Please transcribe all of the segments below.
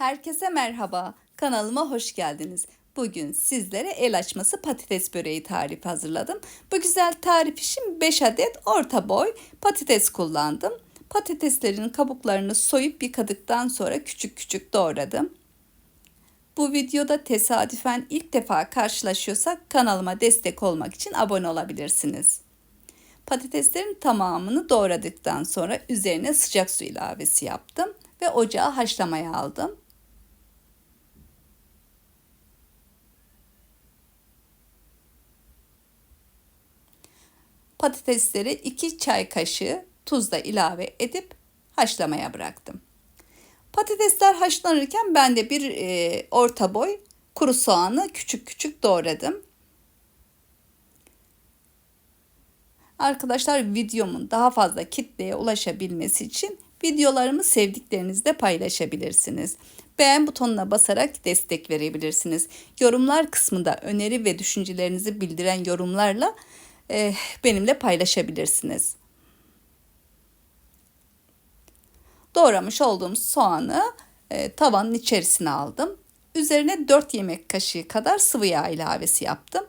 Herkese merhaba. Kanalıma hoş geldiniz. Bugün sizlere el açması patates böreği tarifi hazırladım. Bu güzel tarif için 5 adet orta boy patates kullandım. Patateslerin kabuklarını soyup yıkadıktan sonra küçük küçük doğradım. Bu videoda tesadüfen ilk defa karşılaşıyorsak kanalıma destek olmak için abone olabilirsiniz. Patateslerin tamamını doğradıktan sonra üzerine sıcak su ilavesi yaptım ve ocağa haşlamaya aldım. Patatesleri 2 çay kaşığı tuzla ilave edip haşlamaya bıraktım. Patatesler haşlanırken ben de bir e, orta boy kuru soğanı küçük küçük doğradım. Arkadaşlar videomun daha fazla kitleye ulaşabilmesi için videolarımı sevdiklerinizle paylaşabilirsiniz. Beğen butonuna basarak destek verebilirsiniz. Yorumlar kısmında öneri ve düşüncelerinizi bildiren yorumlarla e, benimle paylaşabilirsiniz. Doğramış olduğum soğanı e, tavanın içerisine aldım. Üzerine 4 yemek kaşığı kadar sıvı yağ ilavesi yaptım.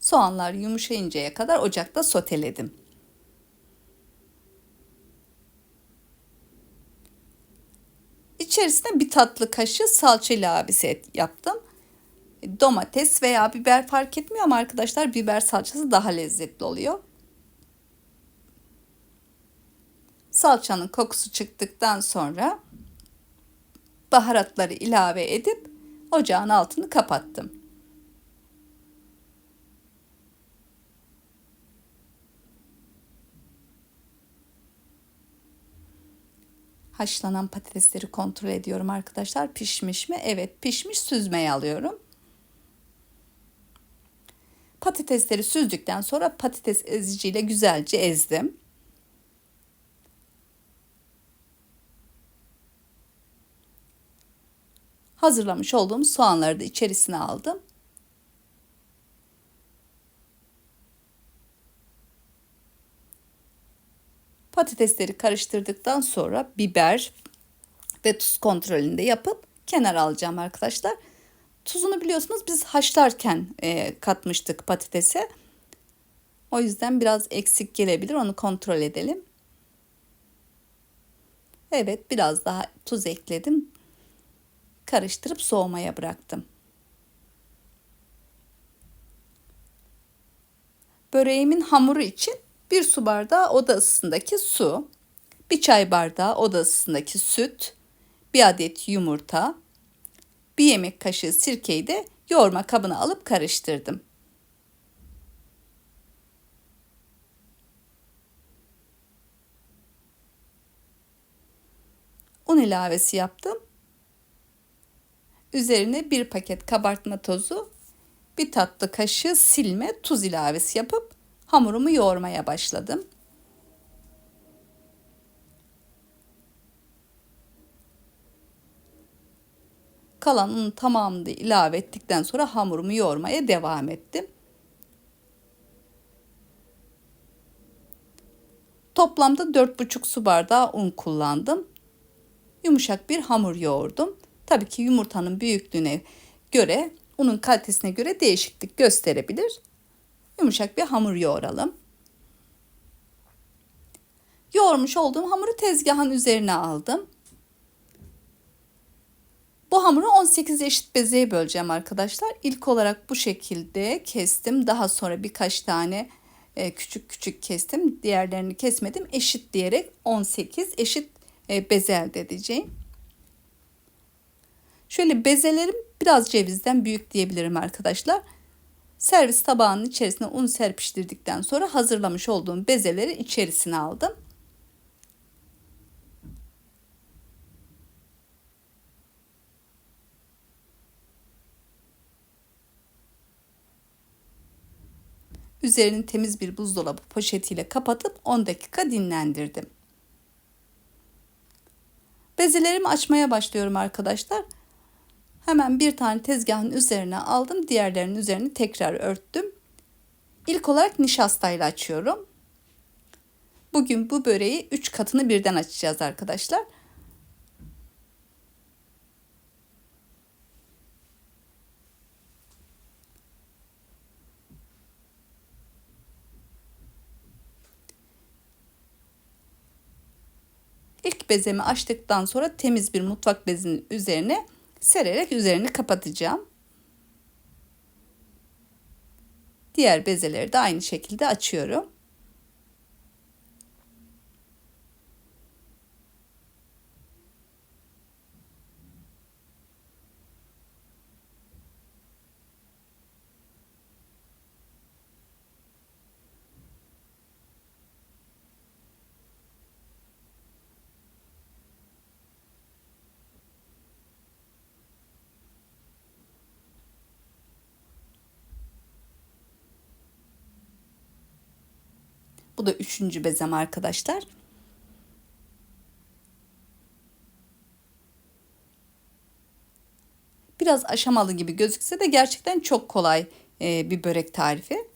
Soğanlar yumuşayıncaya kadar ocakta soteledim. İçerisine bir tatlı kaşığı salça ilavesi yaptım. Domates veya biber fark etmiyor ama arkadaşlar biber salçası daha lezzetli oluyor. Salçanın kokusu çıktıktan sonra baharatları ilave edip ocağın altını kapattım. Haşlanan patatesleri kontrol ediyorum arkadaşlar. Pişmiş mi? Evet pişmiş süzmeye alıyorum. Patatesleri süzdükten sonra patates eziciyle güzelce ezdim. Hazırlamış olduğum soğanları da içerisine aldım. Patatesleri karıştırdıktan sonra biber ve tuz kontrolünü de yapıp kenara alacağım arkadaşlar. Tuzunu biliyorsunuz biz haşlarken e, katmıştık patatese. O yüzden biraz eksik gelebilir. Onu kontrol edelim. Evet biraz daha tuz ekledim. Karıştırıp soğumaya bıraktım. Böreğimin hamuru için 1 su bardağı oda ısısındaki su, 1 çay bardağı oda ısısındaki süt, 1 adet yumurta, 1 yemek kaşığı sirkeyi de yoğurma kabına alıp karıştırdım. Un ilavesi yaptım. Üzerine bir paket kabartma tozu, bir tatlı kaşığı silme tuz ilavesi yapıp hamurumu yoğurmaya başladım. Kalan unun tamamını ilave ettikten sonra hamurumu yoğurmaya devam ettim. Toplamda 4,5 su bardağı un kullandım. Yumuşak bir hamur yoğurdum. Tabii ki yumurtanın büyüklüğüne göre, unun kalitesine göre değişiklik gösterebilir yumuşak bir hamur yoğuralım. Yoğurmuş olduğum hamuru tezgahın üzerine aldım. Bu hamuru 18 eşit bezeye böleceğim arkadaşlar. İlk olarak bu şekilde kestim. Daha sonra birkaç tane e, küçük küçük kestim. Diğerlerini kesmedim. Eşit diyerek 18 eşit e, beze elde edeceğim. Şöyle bezelerim biraz cevizden büyük diyebilirim arkadaşlar. Servis tabağının içerisine un serpiştirdikten sonra hazırlamış olduğum bezeleri içerisine aldım. Üzerini temiz bir buzdolabı poşetiyle kapatıp 10 dakika dinlendirdim. Bezelerimi açmaya başlıyorum arkadaşlar. Hemen bir tane tezgahın üzerine aldım. Diğerlerinin üzerini tekrar örttüm. İlk olarak nişastayla açıyorum. Bugün bu böreği 3 katını birden açacağız arkadaşlar. İlk bezemi açtıktan sonra temiz bir mutfak bezinin üzerine sererek üzerini kapatacağım. Diğer bezeleri de aynı şekilde açıyorum. Bu da üçüncü bezem arkadaşlar. Biraz aşamalı gibi gözükse de gerçekten çok kolay e, bir börek tarifi.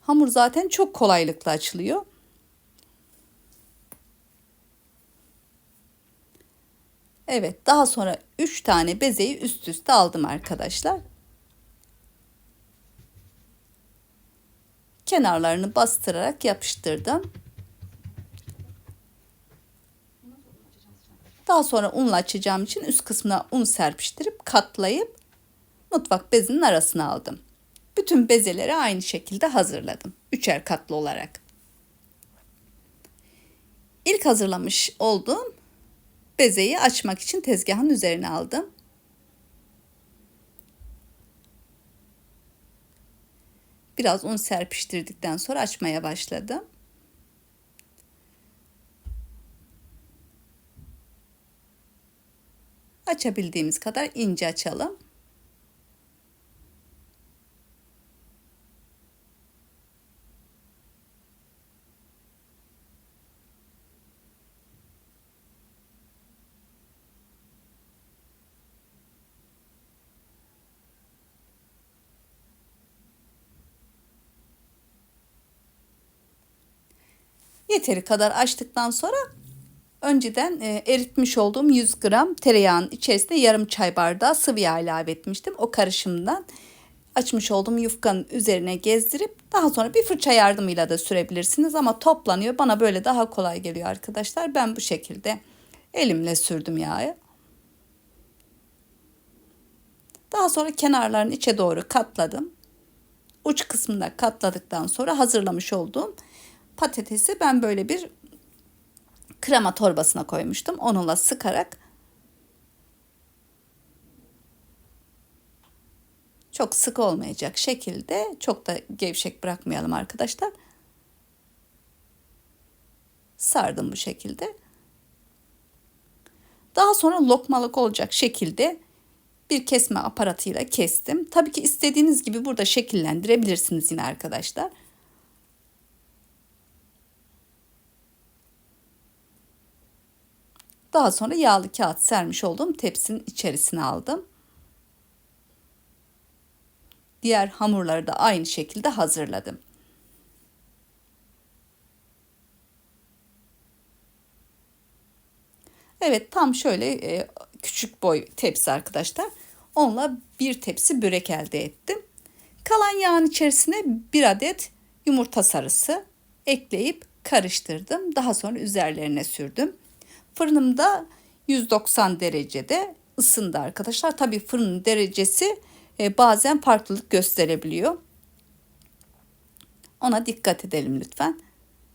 Hamur zaten çok kolaylıkla açılıyor. Evet daha sonra 3 tane bezeyi üst üste aldım arkadaşlar. Kenarlarını bastırarak yapıştırdım. Daha sonra unla açacağım için üst kısmına un serpiştirip katlayıp mutfak bezinin arasına aldım. Bütün bezeleri aynı şekilde hazırladım. Üçer katlı olarak. İlk hazırlamış olduğum bezeyi açmak için tezgahın üzerine aldım. Biraz un serpiştirdikten sonra açmaya başladım. Açabildiğimiz kadar ince açalım. Yeteri kadar açtıktan sonra önceden e, eritmiş olduğum 100 gram tereyağın içerisine yarım çay bardağı sıvı yağ ilave etmiştim. O karışımdan açmış olduğum yufkanın üzerine gezdirip daha sonra bir fırça yardımıyla da sürebilirsiniz ama toplanıyor. Bana böyle daha kolay geliyor arkadaşlar. Ben bu şekilde elimle sürdüm yağı. Daha sonra kenarlarını içe doğru katladım. Uç kısmında katladıktan sonra hazırlamış olduğum patatesi ben böyle bir krema torbasına koymuştum. Onunla sıkarak çok sık olmayacak şekilde çok da gevşek bırakmayalım arkadaşlar. Sardım bu şekilde. Daha sonra lokmalık olacak şekilde bir kesme aparatıyla kestim. Tabii ki istediğiniz gibi burada şekillendirebilirsiniz yine arkadaşlar. Daha sonra yağlı kağıt sermiş olduğum tepsinin içerisine aldım. Diğer hamurları da aynı şekilde hazırladım. Evet tam şöyle e, küçük boy tepsi arkadaşlar. Onunla bir tepsi börek elde ettim. Kalan yağın içerisine bir adet yumurta sarısı ekleyip karıştırdım. Daha sonra üzerlerine sürdüm. Fırınımda 190 derecede ısındı arkadaşlar. Tabii fırının derecesi e, bazen farklılık gösterebiliyor. Ona dikkat edelim lütfen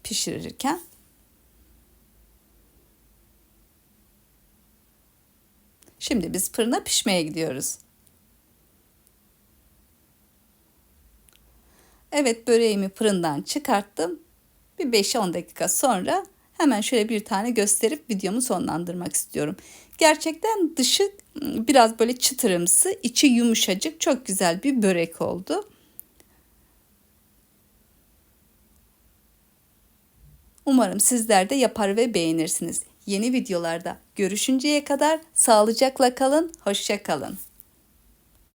pişirirken. Şimdi biz fırına pişmeye gidiyoruz. Evet böreğimi fırından çıkarttım. Bir 5-10 dakika sonra Hemen şöyle bir tane gösterip videomu sonlandırmak istiyorum. Gerçekten dışı ıı, biraz böyle çıtırımsı, içi yumuşacık, çok güzel bir börek oldu. Umarım sizler de yapar ve beğenirsiniz. Yeni videolarda görüşünceye kadar sağlıcakla kalın, hoşça kalın.